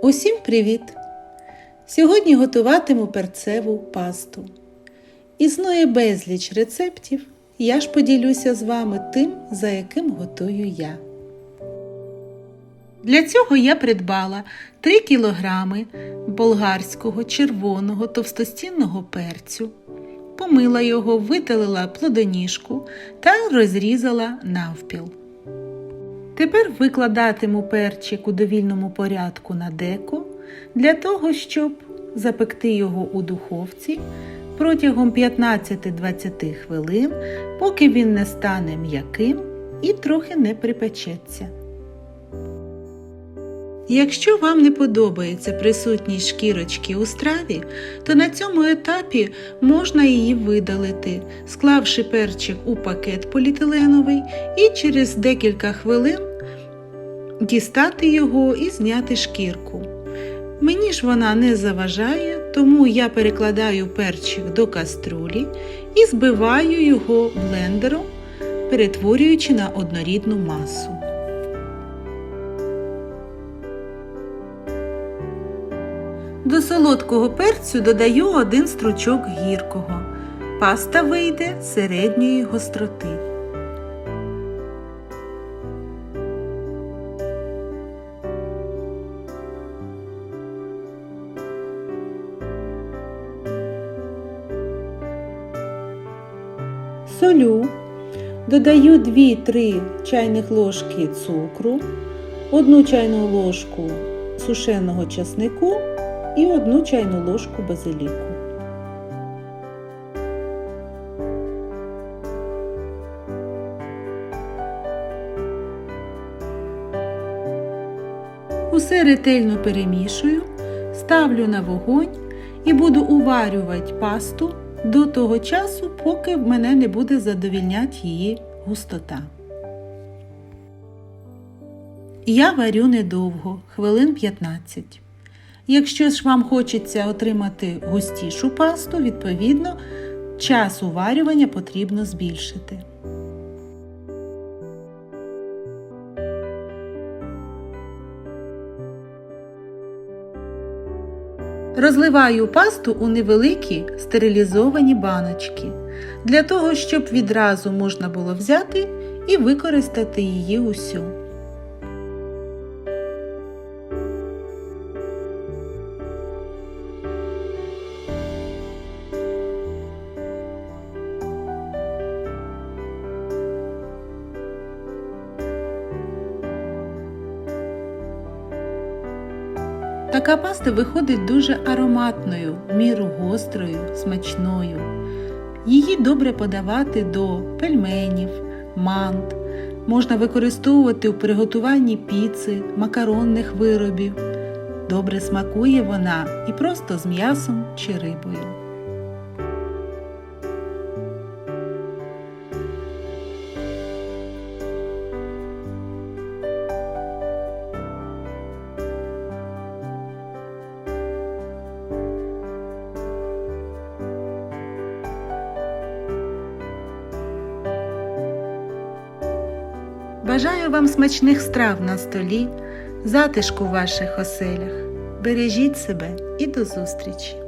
Усім привіт! Сьогодні готуватиму перцеву пасту. Існує безліч рецептів, я ж поділюся з вами тим, за яким готую я. Для цього я придбала 3 кг болгарського червоного товстостінного перцю, помила його, видалила плодоніжку та розрізала навпіл. Тепер викладатиму перчик у довільному порядку на деко для того, щоб запекти його у духовці протягом 15-20 хвилин, поки він не стане м'яким і трохи не припечеться. Якщо вам не подобається присутність шкірочки у страві, то на цьому етапі можна її видалити, склавши перчик у пакет поліетиленовий і через декілька хвилин дістати його і зняти шкірку. Мені ж вона не заважає, тому я перекладаю перчик до каструлі і збиваю його блендером, перетворюючи на однорідну масу. До солодкого перцю додаю один стручок гіркого. Паста вийде середньої гостроти. Солю. Додаю 2-3 чайних ложки цукру, 1 чайну ложку сушеного часнику і 1 чайну ложку базиліку. Усе ретельно перемішую, ставлю на вогонь і буду уварювати пасту до того часу, поки в мене не буде задовільняти її густота. Я варю недовго, хвилин 15. Якщо ж вам хочеться отримати густішу пасту, відповідно, час уварювання потрібно збільшити. Розливаю пасту у невеликі стерилізовані баночки, для того, щоб відразу можна було взяти і використати її усю. Така паста виходить дуже ароматною, міру гострою, смачною. Її добре подавати до пельменів, мант. Можна використовувати у приготуванні піци, макаронних виробів. Добре смакує вона і просто з м'ясом чи рибою. Бажаю вам смачних страв на столі, затишку в ваших оселях. Бережіть себе і до зустрічі!